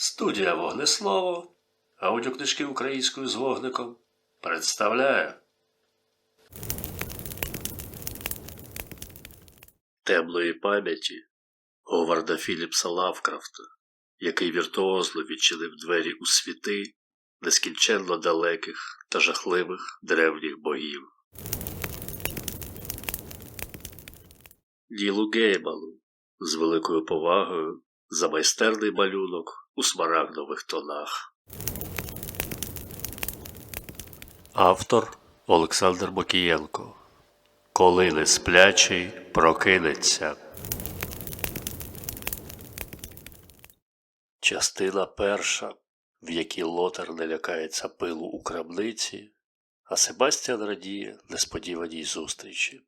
Студія Вогнеслово, аудіокнижки українською з вогником представляє Темної пам'яті Говарда Філіпса Лавкрафта, який віртуозно відчинив двері у світи нескінченно далеких та жахливих древніх богів. Ділу Гейману з великою повагою за майстерний малюнок у смарагдових тонах. Автор Олександр Бокієнко. Коли не сплячий прокинеться. Частина перша, в якій Лотер не лякається пилу у крамниці, а Себастьян радіє несподіваній зустрічі.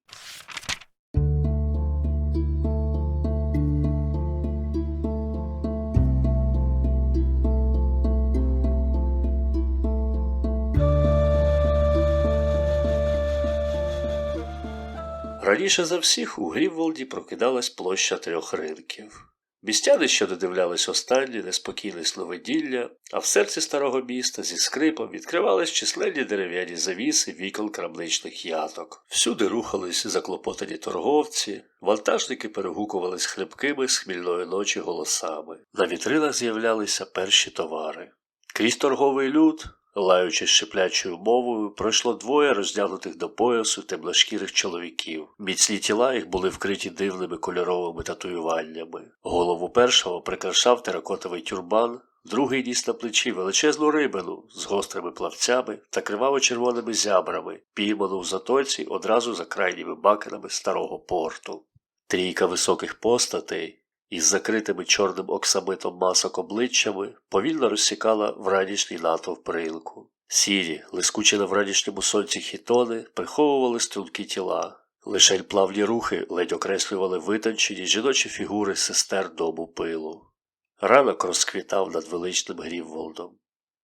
Раніше за всіх у Грівволді прокидалась площа трьох ринків. Містяни, що додивлялись останнє неспокійне словиділля, а в серці старого міста зі скрипом відкривались численні дерев'яні завіси вікон крамничних яток. Всюди рухались заклопотані торговці, вантажники перегукувались хлебкими з хмільної ночі голосами. На вітринах з'являлися перші товари. Крізь торговий люд, лаючи шиплячою мовою, пройшло двоє роздягнутих до поясу темношкірих чоловіків. Міцні тіла їх були вкриті дивними кольоровими татуюваннями. Голову першого прикрашав теракотовий тюрбан, другий ніс на плечі величезну рибину з гострими плавцями та криваво-червоними зябрами, пійману в затоці одразу за крайніми бакенами старого порту. Трійка високих постатей із закритими чорним оксамитом масок обличчями повільно розсікала вранішній натовп ринку. Сірі, лискучі на вранішньому сонці хітони, приховували стрункі тіла. Лишень плавні рухи ледь окреслювали витончені жіночі фігури сестер дому пилу. Ранок розквітав над величним Грівволдом.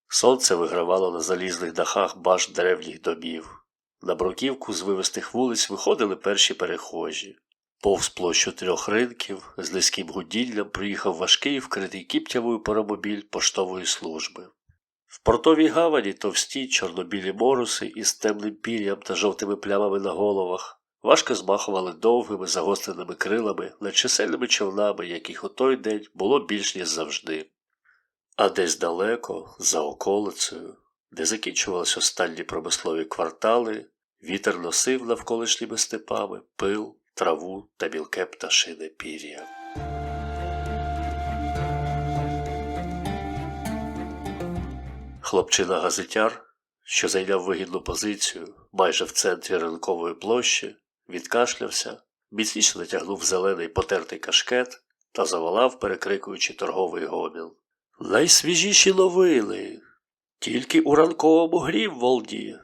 Сонце вигравало на залізних дахах башт древніх домів. На бруківку з вивистих вулиць виходили перші перехожі. Повз площу трьох ринків з низьким гудінням приїхав важкий вкритий кіптявою паромобіль поштової служби. В портовій гавані товсті чорнобілі моруси із темним пір'ям та жовтими плямами на головах важко змахували довгими загостреними крилами над чисельними човнами, яких у той день було більш ніж завжди. А десь далеко, за околицею, де закінчувалися останні промислові квартали, вітер носив навколишніми степами пил, траву та білке пташине пір'я. Хлопчина-газетяр, що зайняв вигідну позицію майже в центрі ринкової площі, відкашлявся, міцніше натягнув зелений потертий кашкет та заволав, перекрикуючи торговий гомін. Найсвіжіші новини. Тільки у ранковому Грівволді.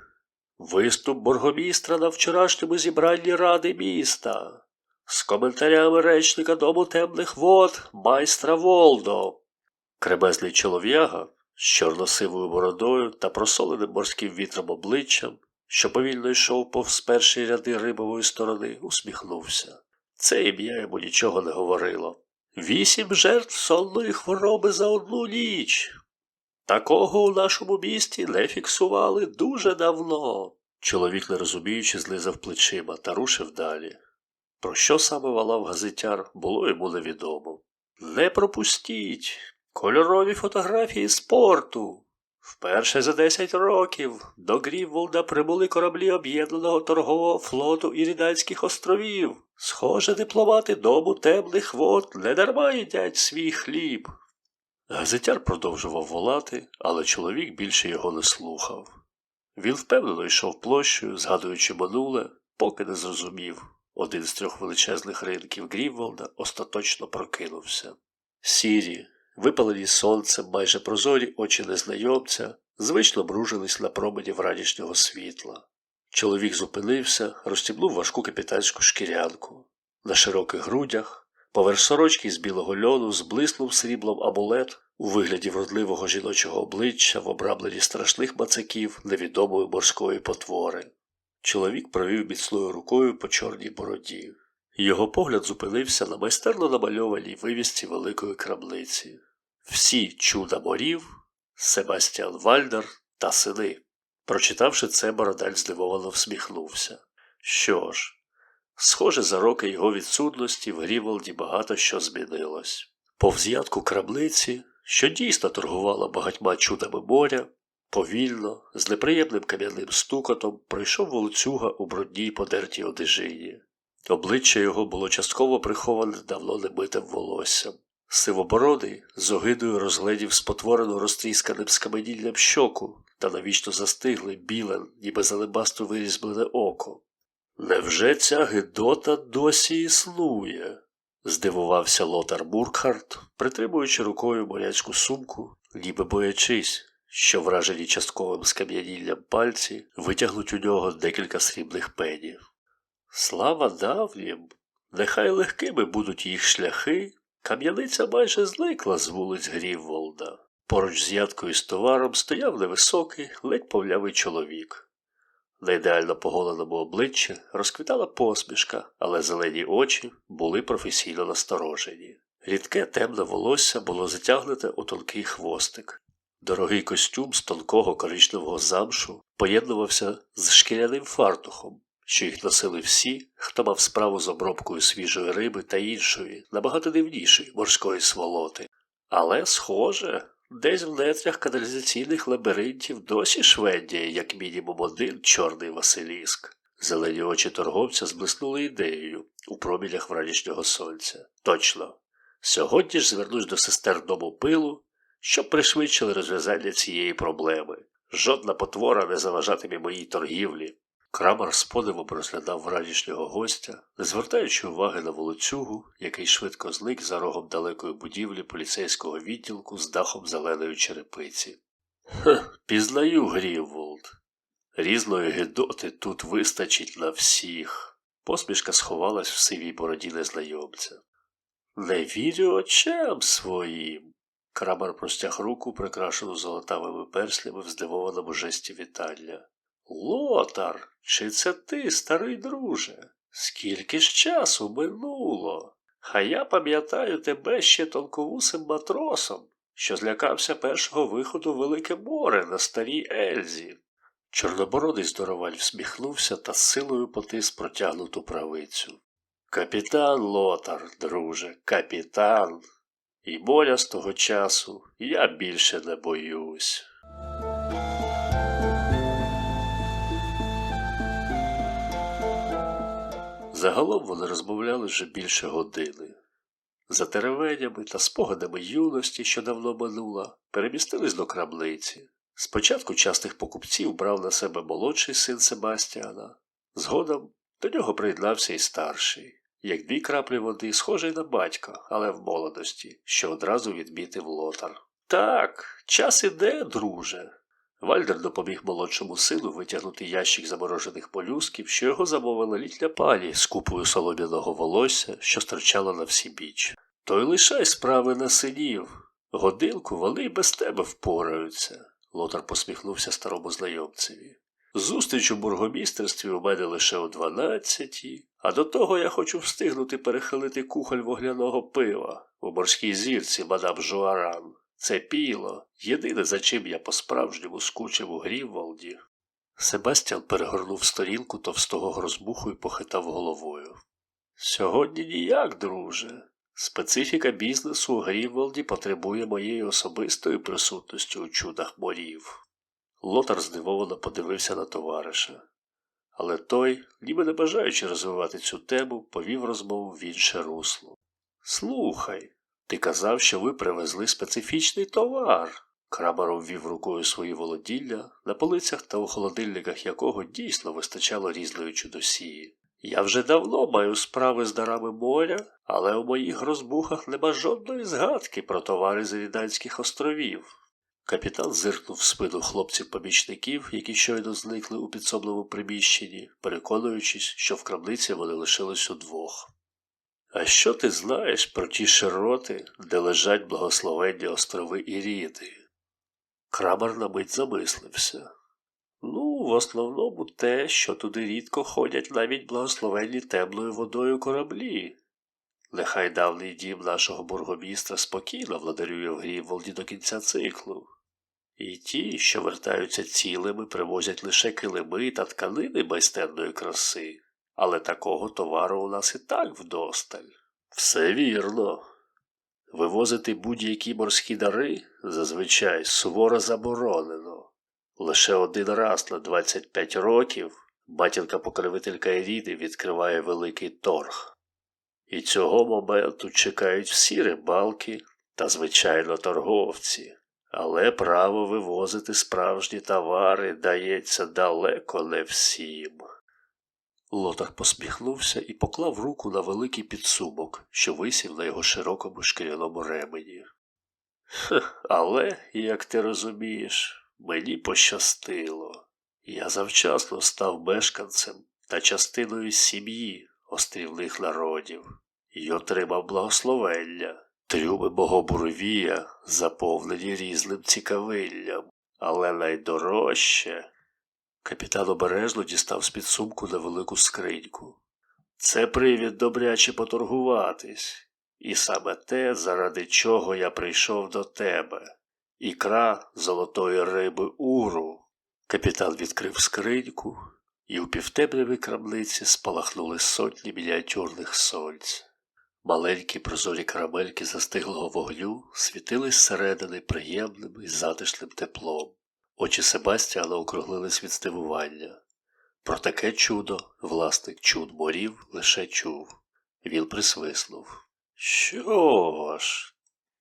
Виступ боргомістра на вчорашньому зібранні ради міста. З коментарями речника дому темних вод майстра Волдо. Кремезний чолов'яга з чорносивою бородою та просоленим морським вітром обличчям, що повільно йшов повз перші ряди рибової сторони, усміхнувся. Це ім'я йому нічого не говорило. Вісім жертв сонної хвороби за одну ніч. Такого у нашому місті не фіксували дуже давно. Чоловік, не розуміючи, злизав плечима та рушив далі. Про що саме валав газетяр, було йому невідомо. Не пропустіть кольорові фотографії спорту. Вперше за 10 років до Грівволда прибули кораблі Об'єднаного торгового флоту Іридальських островів. Схоже, дипломати дому темних вод не дарма їдять свій хліб. Газетяр продовжував волати, але чоловік більше його не слухав. Він впевнено йшов площею, згадуючи минуле, поки не зрозумів. Один з трьох величезних ринків Грівволда остаточно прокинувся. Сірі, випалені сонцем майже прозорі очі незнайомця, звично бружились на промені вранішнього світла. Чоловік зупинився, розстібнув важку капітанську шкірянку. На широких грудях, поверх сорочки з білого льону, зблиснув сріблом амулет у вигляді вродливого жіночого обличчя в обрамленні страшних мацаків невідомої морської потвори. Чоловік провів міцною рукою по чорній бороді. Його погляд зупинився на майстерно намальованій вивісці великої крамниці. Всі чуда морів, Себастьян Вальдер та сини. Прочитавши це, Бородаль здивовано всміхнувся. Що ж, схоже, за роки його відсутності в Гріволді багато що змінилось. По взятку крамниці, що дійсно торгувала багатьма чудами моря, повільно, з неприємним кам'яним стукотом пройшов волоцюга у брудній подертій одежині. Обличчя його було частково приховане давно немитим волоссям. Сивобородий з огидою розглядів спотворено розтрісканим скаменіллям щоку та навічно застигле біле, ніби залебасто вирізблене око. Невже ця гидота досі існує? здивувався Лотар Буркхарт, притримуючи рукою моряцьку сумку, ніби боячись, що вражені частковим скам'яніллям пальці витягнуть у нього декілька срібних пенів. Слава давнім, нехай легкими будуть їх шляхи, кам'яниця майже зникла з вулиць Грівволда. Поруч з ядкою з товаром стояв невисокий, ледь повлявий чоловік. На ідеально поголеному обличчі розквітала посмішка, але зелені очі були професійно насторожені. Рідке темне волосся було затягнуте у тонкий хвостик. Дорогий костюм з тонкого коричневого замшу поєднувався з шкіряним фартухом, що їх носили всі, хто мав справу з обробкою свіжої риби та іншої, набагато дивнішої морської сволоти. Але, схоже, десь в нетрях каналізаційних лабіринтів досі швендіє, як мінімум один чорний Василіск. Зелені очі торговця зблиснули ідеєю у промілях вранішнього сонця. Точно. Сьогодні ж звернусь до сестер дому пилу, щоб пришвидшили розв'язання цієї проблеми. Жодна потвора не заважатиме моїй торгівлі. Крамар з подивом розглядав вранішнього гостя, не звертаючи уваги на волоцюгу, який швидко зник за рогом далекої будівлі поліцейського відділку з дахом зеленої черепиці. Хех, пізнаю Гріволд. Різної гидоти тут вистачить на всіх. Посмішка сховалась в сивій бороді незнайомця. Не вірю очам своїм. Крамар простяг руку, прикрашену золотавими перслями в здивованому жесті вітання. Лотар, чи це ти, старий друже? Скільки ж часу минуло? Хай я пам'ятаю тебе ще тонковусим матросом, що злякався першого виходу в Велике море на старій Ельзі. Чорнобородий здороваль всміхнувся та силою потис протягнуту правицю. Капітан Лотар, друже, капітан. І моря з того часу я більше не боюсь. Загалом вони розмовляли вже більше години. За теревенями та спогадами юності, що давно минула, перемістились до крамниці. Спочатку частих покупців брав на себе молодший син Себастіана, згодом до нього приєднався і старший, як дві краплі води, схожий на батька, але в молодості, що одразу відмітив лотар. Так, час іде, друже. Вальдер допоміг молодшому сину витягнути ящик заморожених молюсків, що його замовила літня пані з купою солом'яного волосся, що стирчала на всі біч. То й лишай справи на синів. Годинку вони й без тебе впораються. Лотар посміхнувся старому знайомцеві. Зустріч у бургомістерстві у мене лише о дванадцятій, а до того я хочу встигнути перехилити кухоль вогняного пива у морській зірці мадам Жуаран. Це піло, єдине, за чим я по-справжньому скучив у Гріволді. Себастьян перегорнув сторінку товстого грозбуху і похитав головою. Сьогодні ніяк, друже. Специфіка бізнесу у Гріволді потребує моєї особистої присутності у чудах морів. Лотар здивовано подивився на товариша. Але той, ніби не бажаючи розвивати цю тему, повів розмову в інше русло. Слухай, ти казав, що ви привезли специфічний товар. Крамар обвів рукою свої володілля, на полицях та у холодильниках якого дійсно вистачало різної чудосії. Я вже давно маю справи з дарами моря, але у моїх розбухах нема жодної згадки про товари з Ріданських островів. Капітан зиркнув в спину хлопців-помічників, які щойно зникли у підсобному приміщенні, переконуючись, що в крамниці вони лишились удвох. А що ти знаєш про ті широти, де лежать благословенні острови Іріди? Крамар на мить замислився. Ну, в основному те, що туди рідко ходять навіть благословенні темною водою кораблі. Нехай давній дім нашого бургомістра спокійно владарює в Гріволді до кінця циклу. І ті, що вертаються цілими, привозять лише килими та тканини майстерної краси, але такого товару у нас і так вдосталь. Все вірно. Вивозити будь-які морські дари зазвичай суворо заборонено. Лише один раз на 25 років матінка-покровителька Іріди відкриває великий торг. І цього моменту чекають всі рибалки та, звичайно, торговці. Але право вивозити справжні товари дається далеко не всім. Лотар посміхнувся і поклав руку на великий підсумок, що висів на його широкому шкіряному ремені. Але, як ти розумієш, мені пощастило. Я завчасно став мешканцем та частиною сім'ї острівних народів і отримав благословення. Трюми мого буревія заповнені різним цікавиллям, але найдорожче. Капітан обережно дістав з-під сумку невелику скриньку. Це привід добряче поторгуватись, і саме те, заради чого я прийшов до тебе. Ікра золотої риби уру. Капітан відкрив скриньку, і у півтемрявій крамниці спалахнули сотні мініатюрних сонць. Маленькі прозорі карамельки застиглого вогню світились зсередини приємним і затишним теплом. Очі Себастіана округлились від здивування. Про таке чудо власник чуд морів лише чув. Він присвиснув. Що ж?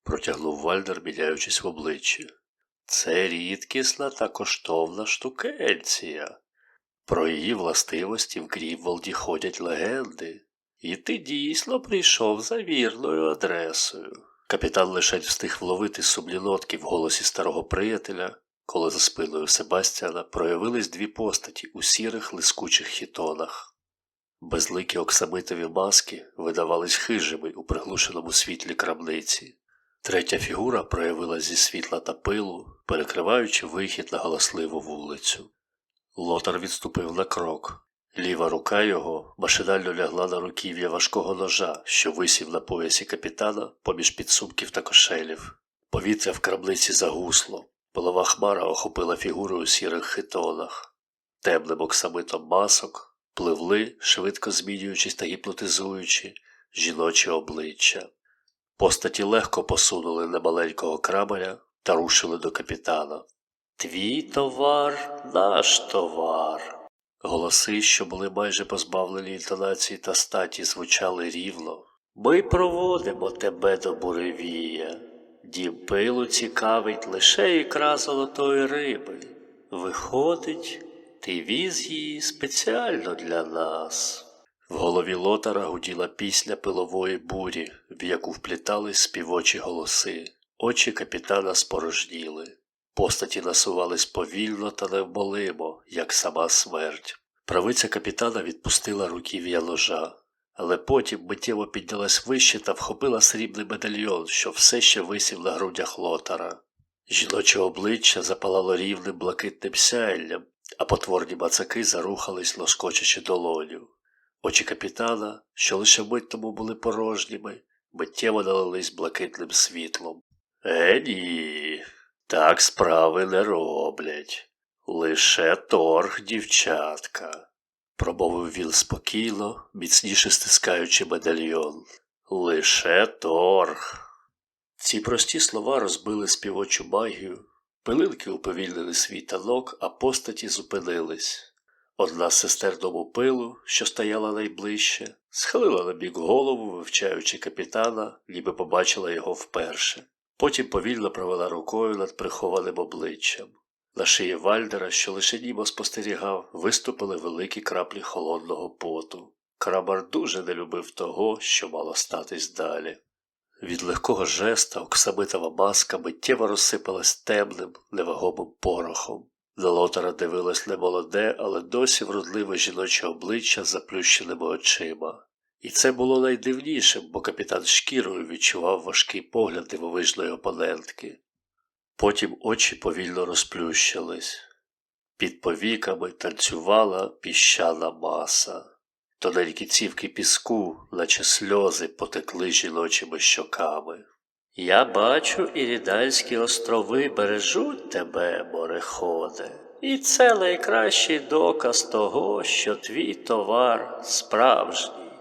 протягнув Вальдер, міняючись в обличчі. Це рідкісна та коштовна штукенція. Про її властивості в Гріволді ходять легенди. І ти дійсно прийшов за вірною адресою. Капітан лише встиг вловити сумні нотки в голосі старого приятеля, коли за спиною Себастьяна проявились дві постаті у сірих лискучих хітонах. Безликі оксамитові маски видавались хижими у приглушеному світлі крамниці. Третя фігура проявилась зі світла та пилу, перекриваючи вихід на галасливу вулицю. Лотар відступив на крок. Ліва рука його машинально лягла на руків'я важкого ножа, що висів на поясі капітана поміж підсумків та кошелів. Повітря в крамниці загусло, полова хмара охопила фігуру у сірих хитонах. Темним оксамитом масок пливли, швидко змінюючись та гіпнотизуючи, жіночі обличчя. Постаті легко посунули немаленького крамаря та рушили до капітана. Твій товар, наш товар. Голоси, що були майже позбавлені інтонації та статі, звучали рівно. Ми проводимо тебе до буревія. Дім пилу цікавить лише ікра золотої риби. Виходить, ти віз її спеціально для нас. В голові лотара гуділа пісня пилової бурі, в яку вплітались співочі голоси. Очі капітана спорожніли. Постаті насувались повільно та невмолимо, як сама смерть. Правиця капітана відпустила руків'я ложа, але потім миттєво піднялась вище та вхопила срібний медальйон, що все ще висів на грудях лотара. Жіноче обличчя запалало рівним блакитним сяйлям, а потворні мацаки зарухались, лоскочачи долоню. Очі капітана, що лише мить тому були порожніми, миттєво налились блакитним світлом. Е, ні, так справи не роблять. Лише торг, дівчатка, промовив він спокійно, міцніше стискаючи медальйон. Лише торг. Ці прості слова розбили співочу магію, пилинки уповільнили свій танок, а постаті зупинились. Одна з сестер дому пилу, що стояла найближче, схилила на бік голову, вивчаючи капітана, ніби побачила його вперше. Потім повільно провела рукою над прихованим обличчям. На шиї Вальдера, що лише німо спостерігав, виступили великі краплі холодного поту. Крабар дуже не любив того, що мало статись далі. Від легкого жеста оксамитова маска миттєво розсипалась темним, невагомим порохом. На лотара дивилось немолоде, але досі вродливе жіноче обличчя з заплющеними очима. І це було найдивнішим, бо капітан шкірою відчував важкий погляд дивовижної опонентки. Потім очі повільно розплющились. Під повіками танцювала піщана маса. Тоненькі цівки піску, наче сльози, потекли жіночими щоками. Я бачу, ірідальські острови бережуть тебе, мореходе, і це найкращий доказ того, що твій товар справжній.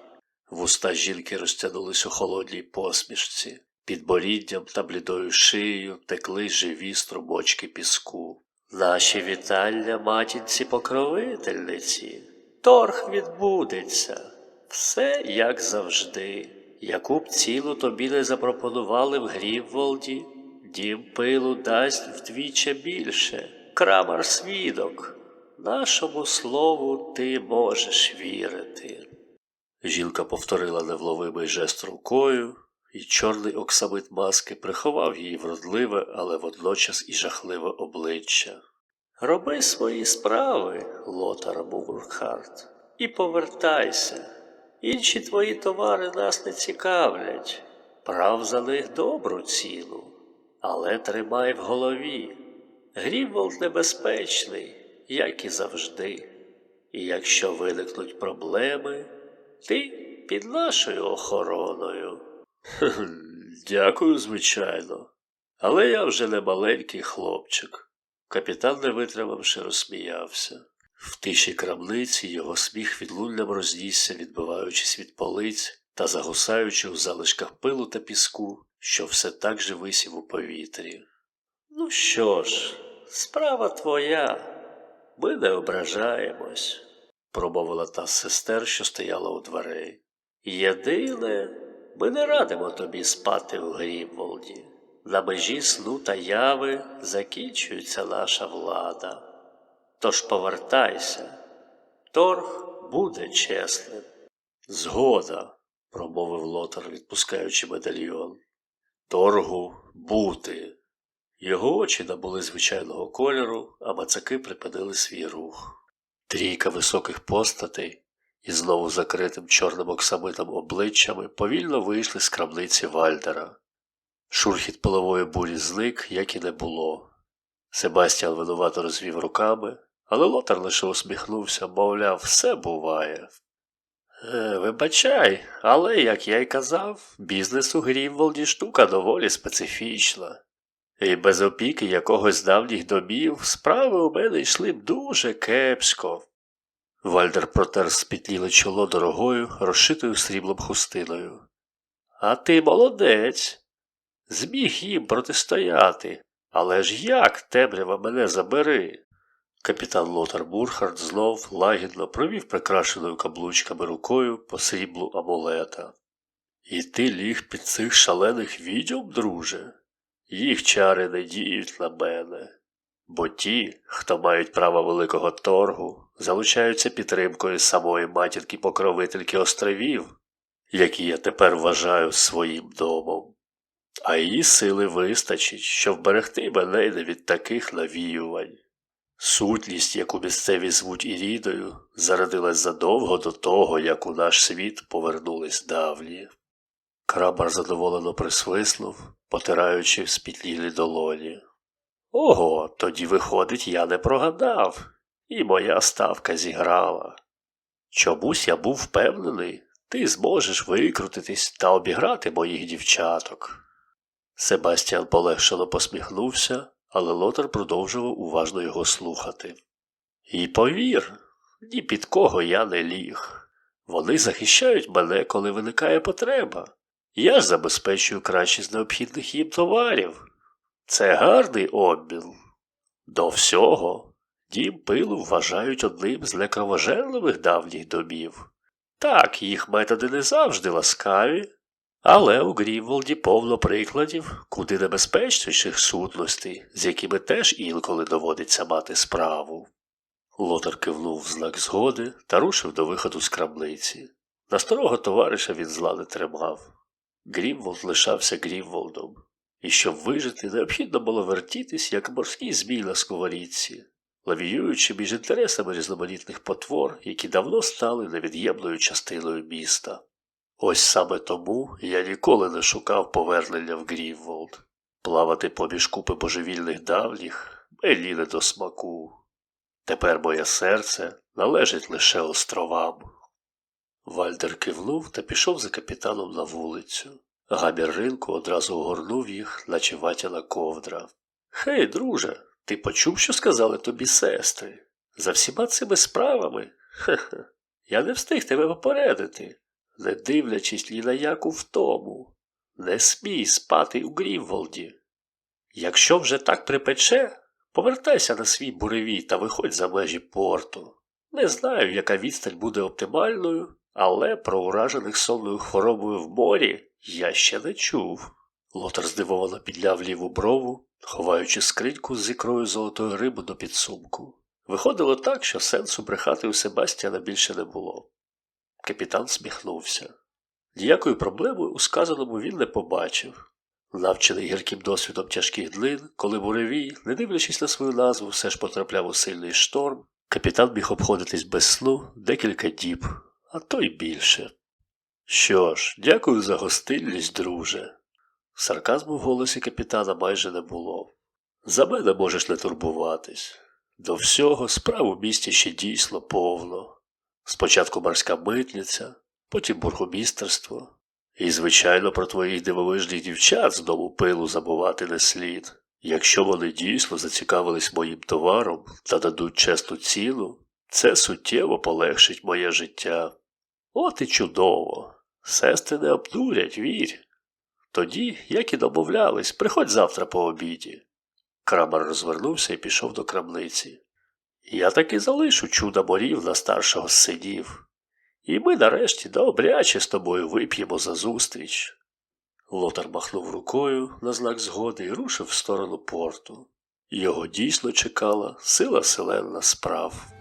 Вуста жінки розтягнулись у холодній посмішці. Під боріддям та блідою шиєю текли живі струмочки піску. Наші вітання матінці покровительниці. Торг відбудеться. Все як завжди. Яку б ціну тобі не запропонували в Грівволді, дім пилу дасть вдвічі більше. Крамар свідок. Нашому слову ти можеш вірити. Жінка повторила невловимий жест рукою, і чорний оксамит маски приховав її вродливе, але водночас і жахливе обличчя. Роби свої справи, Лотар Мурхарт, і повертайся. Інші твої товари нас не цікавлять. Прав за них добру ціну, але тримай в голові. Гріволд небезпечний, як і завжди. І якщо виникнуть проблеми, ти під нашою охороною. Дякую, звичайно. Але я вже не маленький хлопчик. Капітан, не витримавши, розсміявся. В тиші крамниці його сміх відлунням рознісся, відбиваючись від полиць та загусаючи у залишках пилу та піску, що все так же висів у повітрі. Ну що ж, справа твоя, ми не ображаємось, промовила та з сестер, що стояла у дверей. Єдине, ми не радимо тобі спати у Грімволді. На межі сну та яви закінчується наша влада. Тож повертайся, торг буде чесним. Згода, промовив лотар, відпускаючи медальйон. Торгу бути. Його очі набули звичайного кольору, а мацаки припинили свій рух. Трійка високих постатей і знову закритим чорним оксамитом обличчями повільно вийшли з крамниці Вальдера. Шурхіт полової бурі зник, як і не було. Себастьян винувато розвів руками, але лотар лише усміхнувся, мовляв, все буває. Е, вибачай, але, як я й казав, бізнес у Грімволді штука доволі специфічна. І без опіки якогось давніх домів справи у мене йшли б дуже кепсько. Вальдер протер спітніле чоло дорогою, розшитою сріблом хустиною. А ти молодець. Зміг їм протистояти. Але ж як, темрява, мене забери? Капітан Лотар Бурхард знов лагідно провів прикрашеною каблучками рукою по сріблу амулета. І ти ліг під цих шалених відьом, друже? Їх чари не діють на мене, бо ті, хто мають право великого торгу, залучаються підтримкою самої матінки покровительки островів, які я тепер вважаю своїм домом. А її сили вистачить, щоб вберегти мене не від таких навіювань. Сутність, яку місцеві звуть Ірідою, зародилась задовго до того, як у наш світ повернулись давні. Крабар задоволено присвиснув, потираючи спітлілі долоні. Ого, тоді, виходить, я не прогадав, і моя ставка зіграла. Чомусь я був впевнений, ти зможеш викрутитись та обіграти моїх дівчаток. Себастьян полегшено посміхнувся, але Лотар продовжував уважно його слухати. І повір, ні під кого я не ліг. Вони захищають мене, коли виникає потреба. Я ж забезпечую кращі з необхідних їм товарів. Це гарний обмін. До всього, дім пилу вважають одним з некровожерливих давніх домів. Так, їх методи не завжди ласкаві, але у Гріволді повно прикладів куди небезпечніших сутностей, з якими теж інколи доводиться мати справу. Лотар кивнув в знак згоди та рушив до виходу з крамниці. На старого товариша він зла не тримав. Грімволд лишався Грімволдом, і щоб вижити, необхідно було вертітись, як морський змій на сковорідці, лавіюючи між інтересами різноманітних потвор, які давно стали невід'ємною частиною міста. Ось саме тому я ніколи не шукав повернення в Грівволд. Плавати поміж купи божевільних давніх мені не до смаку. Тепер моє серце належить лише островам. Вальдер кивнув та пішов за капітаном на вулицю. Гамір ринку одразу огорнув їх, наче ватяна ковдра. Хей, друже, ти почув, що сказали тобі сестри? За всіма цими справами? Хе-хе. Я не встиг тебе попередити, не дивлячись ні на яку втому. Не смій спати у Грівволді. Якщо вже так припече, повертайся на свій буревій та виходь за межі порту. Не знаю, яка відстань буде оптимальною, але про уражених сонною хворобою в морі я ще не чув. Лотар здивовано підляв ліву брову, ховаючи скриньку з ікрою золотої риби до підсумку. Виходило так, що сенсу брехати у Себастьяна більше не було. Капітан сміхнувся. Ніякої проблеми у сказаному він не побачив. Навчений гірким досвідом тяжких длин, коли буревій, не дивлячись на свою назву, все ж потрапляв у сильний шторм, капітан міг обходитись без сну декілька діб, а то й більше. Що ж, дякую за гостинність, друже. Сарказму в голосі капітана майже не було. За мене можеш не турбуватись. До всього справ у місті ще дійсно повно. Спочатку морська митниця, потім бургомістерство. І, звичайно, про твоїх дивовижних дівчат з дому пилу забувати не слід. Якщо вони дійсно зацікавились моїм товаром та дадуть чесну ціну, це суттєво полегшить моє життя. От і чудово. Сестри не обдурять, вірь. Тоді, як і домовлялись, приходь завтра по обіді. Крамар розвернувся і пішов до крамниці. Я таки залишу чудо морів на старшого з синів. І ми нарешті добряче з тобою вип'ємо за зустріч. Лотар махнув рукою на знак згоди і рушив в сторону порту. Його дійсно чекала сила селена справ.